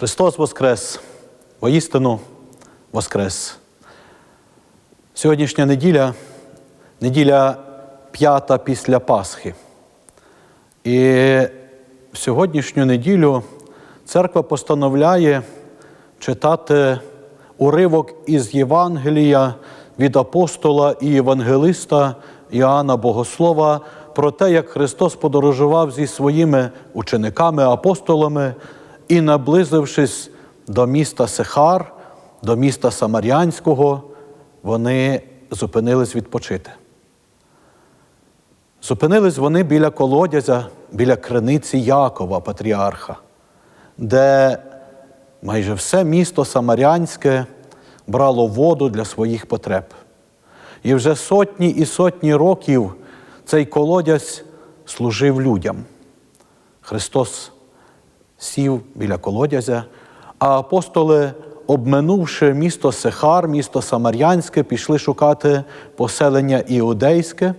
Христос Воскрес, воістину Воскрес. Сьогоднішня неділя неділя п'ята після Пасхи. І в сьогоднішню неділю церква постановляє читати уривок із Євангелія від апостола і євангелиста Іоанна Богослова про те, як Христос подорожував зі своїми учениками, апостолами і, наблизившись до міста Сехар, до міста Самарянського, вони зупинились відпочити. Зупинились вони біля колодязя, біля криниці Якова, патріарха, де майже все місто Самарянське брало воду для своїх потреб. І вже сотні і сотні років цей колодязь служив людям. Христос сів біля колодязя, а апостоли, обминувши місто Сехар, місто Самарянське, пішли шукати поселення іудейське,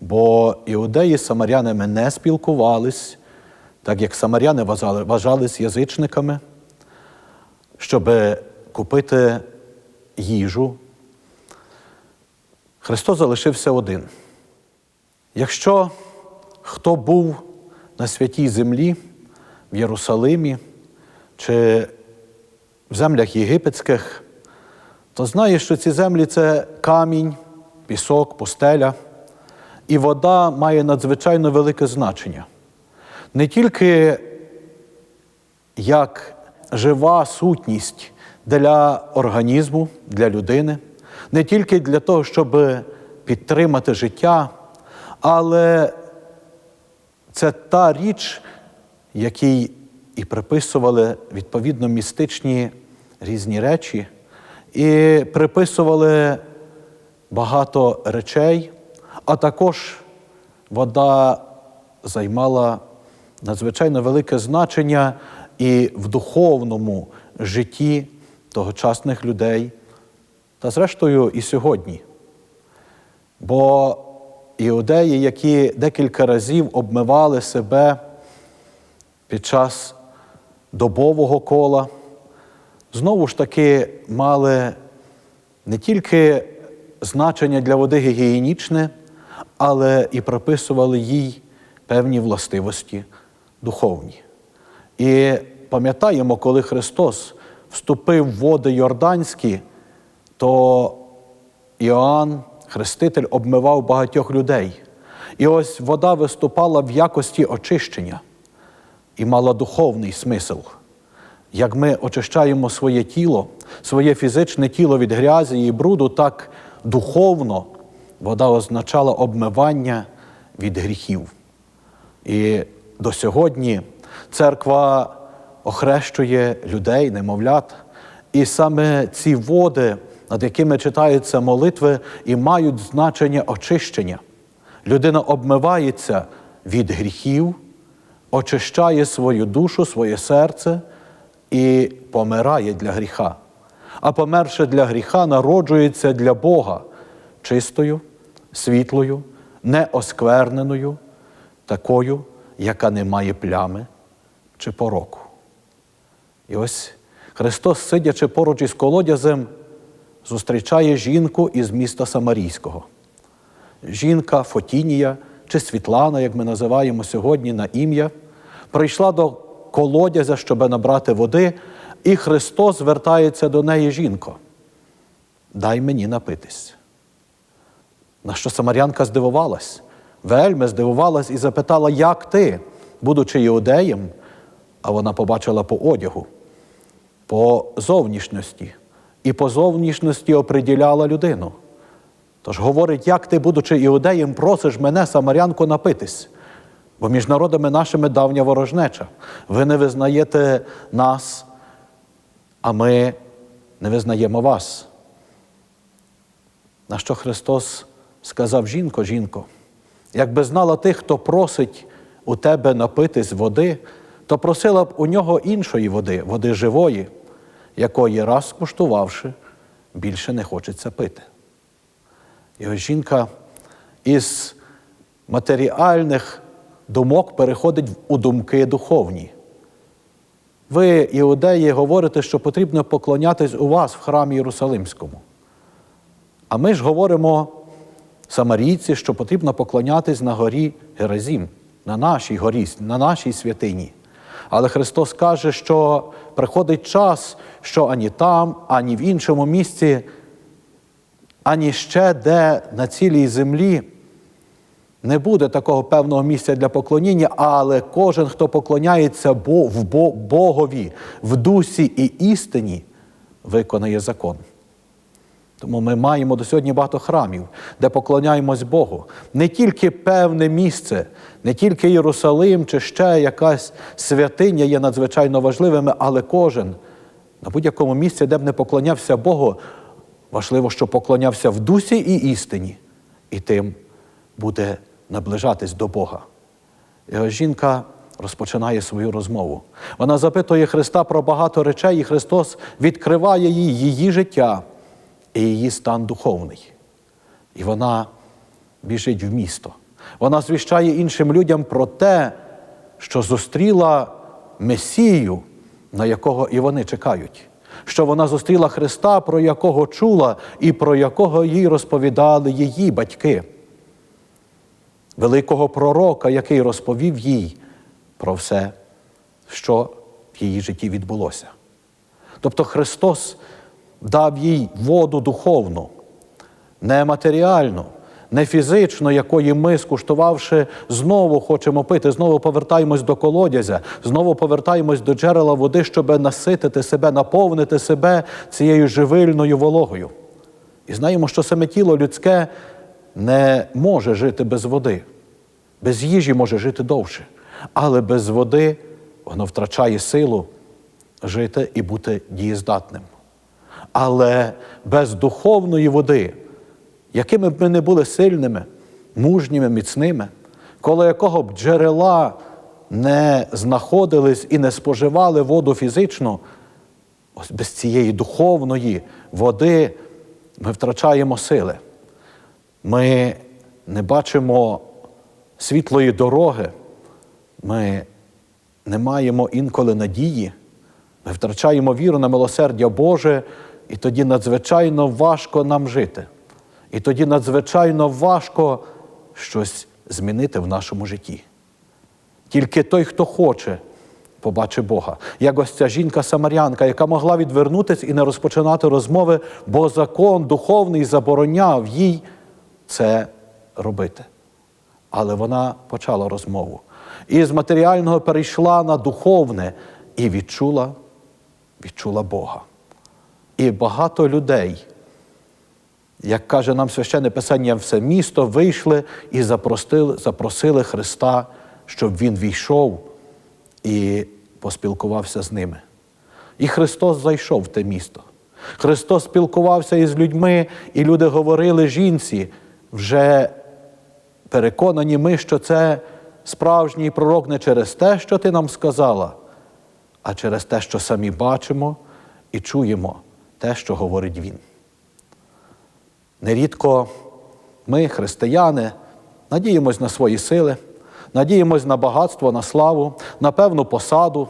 бо іудеї з самарянами не спілкувались, так як самаряни вважали, вважались язичниками, щоб купити їжу. Христос залишився один. Якщо хто був на святій землі, в Єрусалимі чи в землях єгипетських, то знає, що ці землі це камінь, пісок, пустеля, і вода має надзвичайно велике значення. Не тільки як жива сутність для організму, для людини, не тільки для того, щоб підтримати життя, але це та річ, якій і приписували відповідно містичні різні речі, і приписували багато речей, а також вода займала надзвичайно велике значення і в духовному житті тогочасних людей, та зрештою і сьогодні. Бо іудеї, які декілька разів обмивали себе під час добового кола, знову ж таки мали не тільки значення для води гігієнічне, але і приписували їй певні властивості духовні. І пам'ятаємо, коли Христос вступив в води Йорданські, то Іоанн, Хреститель, обмивав багатьох людей. І ось вода виступала в якості очищення і мала духовний смисл. Як ми очищаємо своє тіло, своє фізичне тіло від грязі і бруду, так духовно вода означала обмивання від гріхів. І до сьогодні церква охрещує людей, немовлят, і саме ці води, над якими читаються молитви, і мають значення очищення. Людина обмивається від гріхів, очищає свою душу, своє серце і помирає для гріха. А померше для гріха, народжується для Бога чистою, світлою, неоскверненою, такою, яка не має плями чи пороку. І ось Христос, сидячи поруч із колодязем, зустрічає жінку із міста Самарійського. Жінка Фотінія чи Світлана, як ми називаємо сьогодні на ім'я, прийшла до колодязя, щоб набрати води, і Христос звертається до неї жінко. Дай мені напитись. На що Самарянка здивувалась, вельми здивувалась і запитала, як ти, будучи іудеєм, а вона побачила по одягу, по зовнішності, і по зовнішності оприділяла людину. Тож говорить, як ти, будучи іудеєм, просиш мене, Самарянку, напитись, бо між народами нашими давня ворожнеча. Ви не визнаєте нас, а ми не визнаємо вас. На що Христос сказав жінко, жінко, якби знала ти, хто просить у тебе напитись води, то просила б у нього іншої води, води живої, якої раз скуштувавши, більше не хочеться пити. І ось жінка із матеріальних думок переходить у думки духовні. ви, іудеї, говорите, що потрібно поклонятись у вас в храмі Єрусалимському. А ми ж говоримо, самарійці, що потрібно поклонятись на горі Геразім, на нашій горі, на нашій святині. Але Христос каже, що приходить час, що ані там, ані в іншому місці, ані ще де на цілій землі не буде такого певного місця для поклоніння, але кожен, хто поклоняється в Богові в дусі і істині, виконає закон. Тому ми маємо до сьогодні багато храмів, де поклоняємось Богу. Не тільки певне місце, не тільки Єрусалим чи ще якась святиня є надзвичайно важливими, але кожен на будь-якому місці, де б не поклонявся Богу, важливо, що поклонявся в дусі і істині, і тим буде наближатись до Бога. І жінка розпочинає свою розмову. Вона запитує Христа про багато речей, і Христос відкриває їй її життя і її стан духовний. І вона біжить в місто. Вона звіщає іншим людям про те, що зустріла Месію, на якого і вони чекають. Що вона зустріла Христа, про якого чула, і про якого їй розповідали її батьки великого пророка, який розповів їй про все, що в її житті відбулося. Тобто Христос дав їй воду духовну, не матеріальну, не фізично, якої ми, скуштувавши, знову хочемо пити, знову повертаємось до колодязя, знову повертаємось до джерела води, щоб наситити себе, наповнити себе цією живильною вологою. І знаємо, що саме тіло людське не може жити без води, без їжі може жити довше, але без води воно втрачає силу жити і бути дієздатним. Але без духовної води, якими б ми не були сильними, мужніми, міцними, коло якого б джерела не знаходились і не споживали воду фізично, ось без цієї духовної води ми втрачаємо сили. Ми не бачимо світлої дороги, ми не маємо інколи надії, ми втрачаємо віру на милосердя Боже, і тоді надзвичайно важко нам жити. І тоді надзвичайно важко щось змінити в нашому житті. Тільки той, хто хоче, побачить Бога. Як ось ця жінка-самарянка, яка могла відвернутися і не розпочинати розмови, бо закон духовний забороняв їй це робити. Але вона почала розмову. І з матеріального перейшла на духовне і відчула, відчула Бога. І багато людей, як каже нам священне писання, все місто вийшли і запросили, запросили Христа, щоб Він війшов і поспілкувався з ними. І Христос зайшов в те місто. Христос спілкувався із людьми, і люди говорили жінці, вже переконані ми, що це справжній пророк не через те, що ти нам сказала, а через те, що самі бачимо і чуємо те, що говорить Він. Нерідко ми, християни, надіємось на свої сили, надіємось на багатство, на славу, на певну посаду.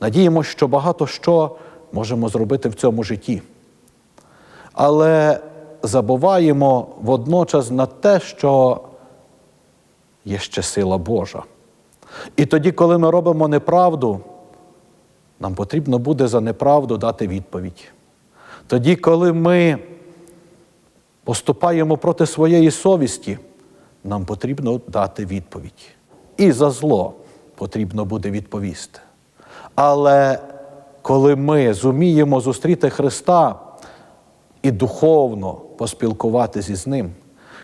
Надіємось, що багато що можемо зробити в цьому житті. Але забуваємо водночас на те, що є ще сила Божа. І тоді, коли ми робимо неправду, нам потрібно буде за неправду дати відповідь. Тоді, коли ми поступаємо проти своєї совісті, нам потрібно дати відповідь. І за зло потрібно буде відповісти. Але коли ми зуміємо зустріти Христа і духовно поспілкуватися із Ним,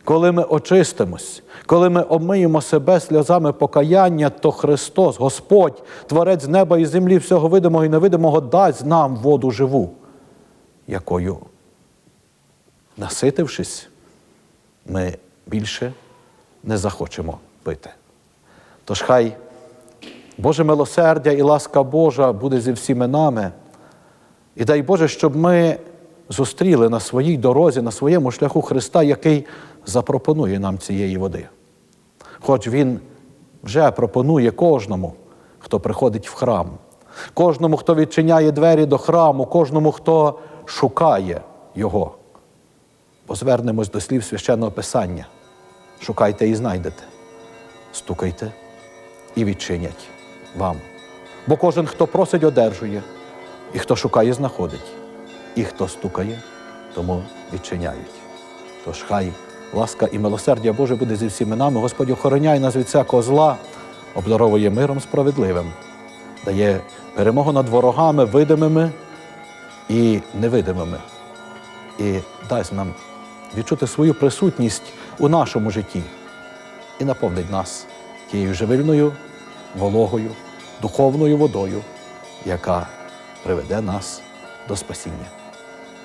коли ми очистимось, коли ми обмиємо себе сльозами покаяння, то Христос, Господь, Творець неба і землі, всього видимого і невидимого, дасть нам воду живу, якою, наситившись, ми більше не захочемо пити. Тож хай Боже милосердя і ласка Божа буде зі всіми нами. І дай Боже, щоб ми зустріли на своїй дорозі, на своєму шляху Христа, який запропонує нам цієї води. Хоч Він вже пропонує кожному, хто приходить в храм. кожному, хто відчиняє двері до храму, кожному, хто шукає Його. Позвернемось до слів священного Писання. Шукайте і знайдете, стукайте і відчинять вам. Бо кожен, хто просить, одержує, і хто шукає, знаходить, і хто стукає, тому відчиняють. Тож хай ласка і милосердя Боже буде зі всіми нами. Господь охороняє нас від всякого зла, обдаровує миром справедливим, дає перемогу над ворогами видимими і невидимими, і дасть нам відчути свою присутність у нашому житті і наповнить нас тією живильною вологою, духовною водою, яка приведе нас до спасіння.